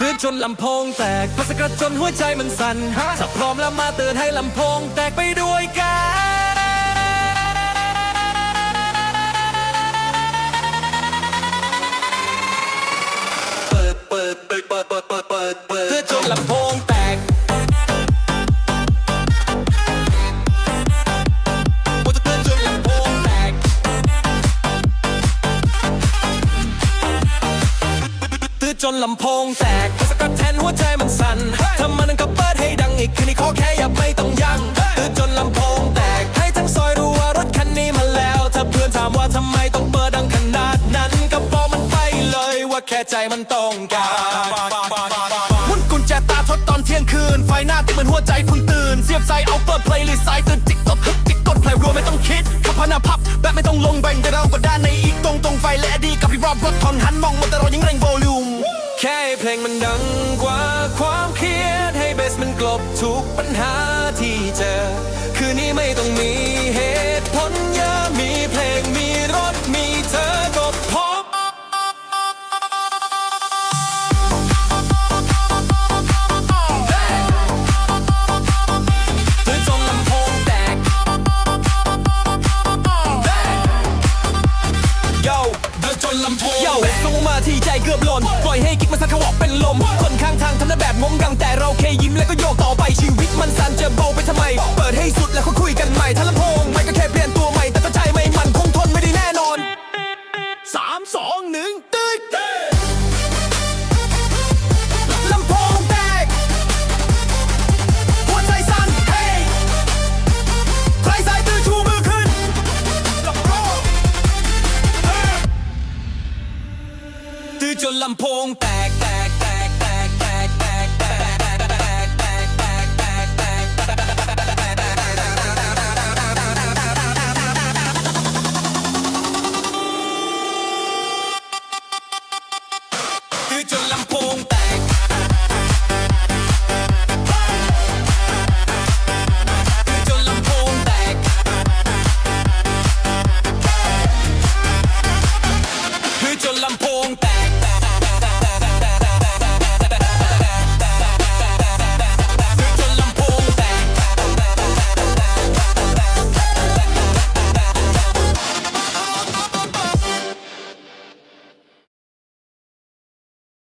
ตือนจนลำโพงแตกพอสะกระจนหัวใจมันสั่นถ้าพร้อมแล้วมาเตือนให้ลำโพงแตกไปด้วยกัน จนลำโพงแตกสะกัดแทนหัวใจมันสั่นถ้ามันก็เปิดให้ดังอีกคืนนี้ขอแค่อย่าไม่ต้องยั้งตื้อจนลำโพงแตกให้ทั้งซอยรู้ว่ารถคันนี้มาแล้ว ถ้าเพื่อนถามว่าทำไมต้องเปิดดังขนาดนั้น ก็บอกมันไปเลยว่าแค่ใจมันต้องการหมุนกุญแจตาทดตอนเที่ยงคืน ไฟหน้าติดเหมือนหัวใจเพิ่งตื่นเสียบใส่เอาเปิดเพลย์ลิสต์สายตื่นจิกตดฮึกจิกกดเพลย์รัวไม่ต้องคิดขับพาหนาพับแบบไม่ต้องลงแบ่งแต่เราก็ด้านในอีกตรงตรงไฟและอดีกับพี่รอบรถทอนหันมองมาแต่เรายังเร่งโว ลูมแค่ให้เพลงมันดังกว่าความเครียด ให้เบสมันกลบทุกปัญหาที่เจอ คืนนี้ไม่ต้องมีเหตุผล นจนลำโพงโย่ส่งมาที่ใจเกือบหล่นปล่อยให้กิ๊กมันสั่นขวอกเป็นลม คนข้างทางทำหน้าแบบงงกังแต่เราแค่ยิ้มแล้วก็โยกต่อไปชีวิตมันสั่นจะเบาไปทำไม เปิดให้สุดแล้วค่อยคุยกันใหม่ถ้าลำโพงไม่ก็แค่เปลี่ยนตัวใหม่แต่ถ้าใจไม่มันคงทนไม่ได้แน่นอนสามสองหนึ่ง จนลำโพงแตกแตกแตกแตกแตกแตกแตกแตกแตกแตกแตกแตกแตกคือจนลำ